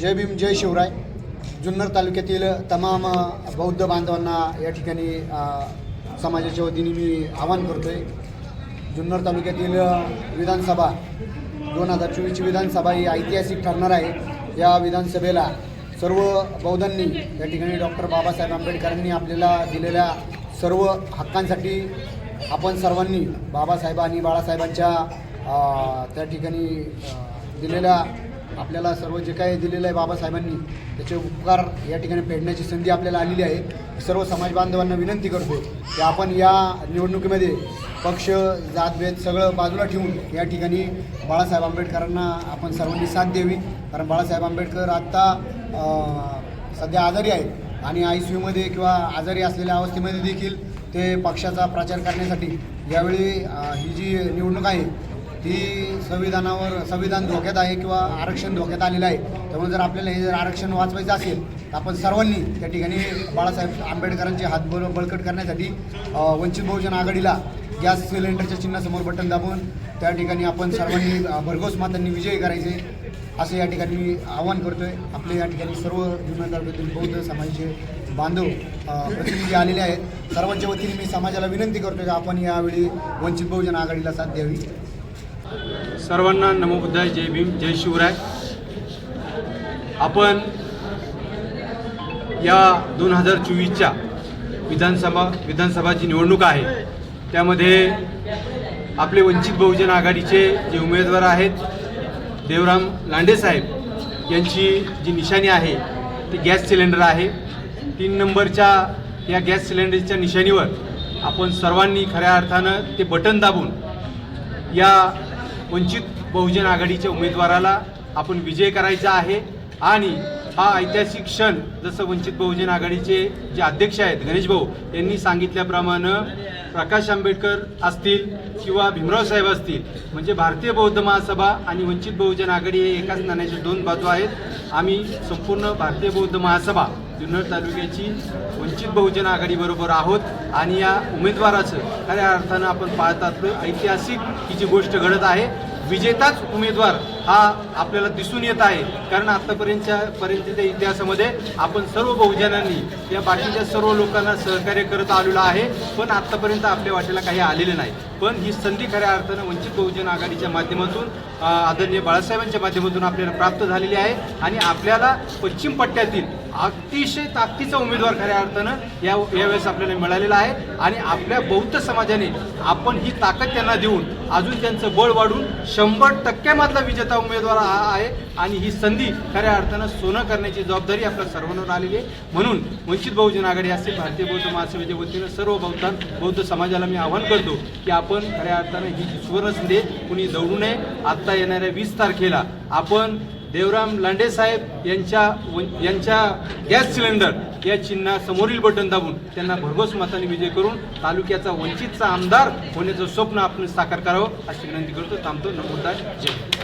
जय भीम जय शिवराय. जुन्नर तालुक्यातील तमाम बौद्ध बांधवांना या ठिकाणी समाजाच्या वतीने मी आवाहन करतो आहे जुन्नर तालुक्यातील विधानसभा दोन हजार चोवीसची विधानसभा ही ऐतिहासिक ठरणार आहे. या विधानसभेला सर्व बौद्धांनी या ठिकाणी डॉक्टर बाबासाहेब आंबेडकरांनी आपल्याला दिलेल्या सर्व हक्कांसाठी आपण सर्वांनी बाबासाहेब आणि बाळासाहेबांच्या त्या ठिकाणी दिलेल्या आपल्याला सर्व जे काही दिलेलं आहे बाबासाहेबांनी त्याचे उपकार या ठिकाणी फेडण्याची संधी आपल्याला आलेली आहे. सर्व समाज बांधवांना विनंती करतो की आपण या निवडणुकीमध्ये पक्ष जातभेद सगळं बाजूला ठेवून या ठिकाणी बाळासाहेब आंबेडकरांना आपण सर्वांनी साथ द्यावी. कारण बाळासाहेब आंबेडकर आत्ता सध्या आजारी आहेत आणि आय सी यूमध्ये किंवा आजारी असलेल्या अवस्थेमध्ये देखील ते पक्षाचा प्रचार करण्यासाठी यावेळी ही जी निवडणूक आहे ती संविधानावर संविधान धोक्यात आहे किंवा आरक्षण धोक्यात आलेलं आहे त्यामुळे जर आपल्याला हे जर आरक्षण वाचवायचं असेल तर आपण सर्वांनी त्या ठिकाणी बाळासाहेब आंबेडकरांचे हात बळ बळकट करण्यासाठी वंचित बहुजन आघाडीला गॅस सिलेंडरच्या चिन्हासमोर बटन दाबून त्या ठिकाणी आपण सर्वांनी भरघोस मातांनी विजयी करायचे असं या ठिकाणी मी आवाहन करतो आहे आपले या ठिकाणी सर्व जुन्नर तालुक्यातील बौद्ध समाजाचे बांधव प्रतिनिधी आलेले आहेत. सर्वांच्या वतीने मी समाजाला विनंती करतोय की आपण यावेळी वंचित बहुजन आघाडीला साथ द्यावी. सर्वांना नमोबुद्धाय जय भीम जय शिवराय. आपण या दोन हजार चोवीसच्या विधानसभा विधानसभाची निवडणूक आहे त्यामध्ये आपले वंचित बहुजन आघाडीचे जे उमेदवार आहेत देवराम लांडेसाहेब यांची जी निशाणी आहे ती गॅस सिलेंडर आहे. तीन नंबरच्या या गॅस सिलेंडरच्या निशाणीवर आपण सर्वांनी खऱ्या अर्थानं ते बटन दाबून या वंचित बहुजन आघाडीच्या उमेदवाराला आपण विजय करायचा आहे. आणि हा ऐतिहासिक क्षण जसं वंचित बहुजन आघाडीचे जे अध्यक्ष आहेत गणेश भाऊ यांनी सांगितल्याप्रमाणे प्रकाश आंबेडकर असतील किंवा भीमराव साहेब असतील म्हणजे भारतीय बौद्ध महासभा आणि वंचित बहुजन आघाडी हे एकाच नाण्याच्या दोन बाजू आहेत. आम्ही संपूर्ण भारतीय बौद्ध महासभा जुन्नर तालुक्याची वंचित बहुजन आघाडीबरोबर आहोत आणि या उमेदवाराचं खऱ्या अर्थानं आपण पाहतात ऐतिहासिक ही जी गोष्ट घडत आहे. विजेताच उमेदवार हा आपल्याला दिसून येत आहे. कारण आत्तापर्यंतच्या पर्यंतच्या इतिहासामध्ये आपण सर्व बहुजनांनी या बाकीच्या सर्व लोकांना सहकार्य करत आलेलो आहे. पण आत्तापर्यंत आपल्या वाटेला काही आलेलं नाही. पण ही संधी खऱ्या अर्थानं वंचित बहुजन आघाडीच्या माध्यमातून आदरणीय बाळासाहेबांच्या माध्यमातून आपल्याला प्राप्त झालेली आहे. आणि आपल्याला पश्चिम पट्ट्यातील अतिशय ताकदीचा उमेदवार खऱ्या अर्थानं या यावेळेस आपल्याला मिळालेला आहे. आणि आपल्या बौद्ध समाजाने आपण ही ताकद त्यांना देऊन अजून त्यांचं बळ वाढून शंभर टक्क्यामधला विजेता उमेदवार हा आहे. आणि ही संधी खऱ्या अर्थानं सोनं करण्याची जबाबदारी आपल्या सर्वांवर आलेली आहे. म्हणून वंचित बहुजन आघाडी असेल भारतीय बौद्ध महासभेच्या वतीनं सर्व बौद्धां बौद्ध समाजाला मी आवाहन करतो की आपण खऱ्या अर्थानं ही सुवर्ण संधी कुणी दौडू नये. आत्ता येणाऱ्या वीस तारखेला आपण देवराम लांडेसाहेब यांच्या यांच्या गॅस सिलेंडर या चिन्हा समोरील बटन दाबून त्यांना भरघोस मताने विजय करून तालुक्याचा वंचितचा आमदार होण्याचं स्वप्न आपण साकार करावं अशी विनंती करतो. थांबतो. नमोदार जय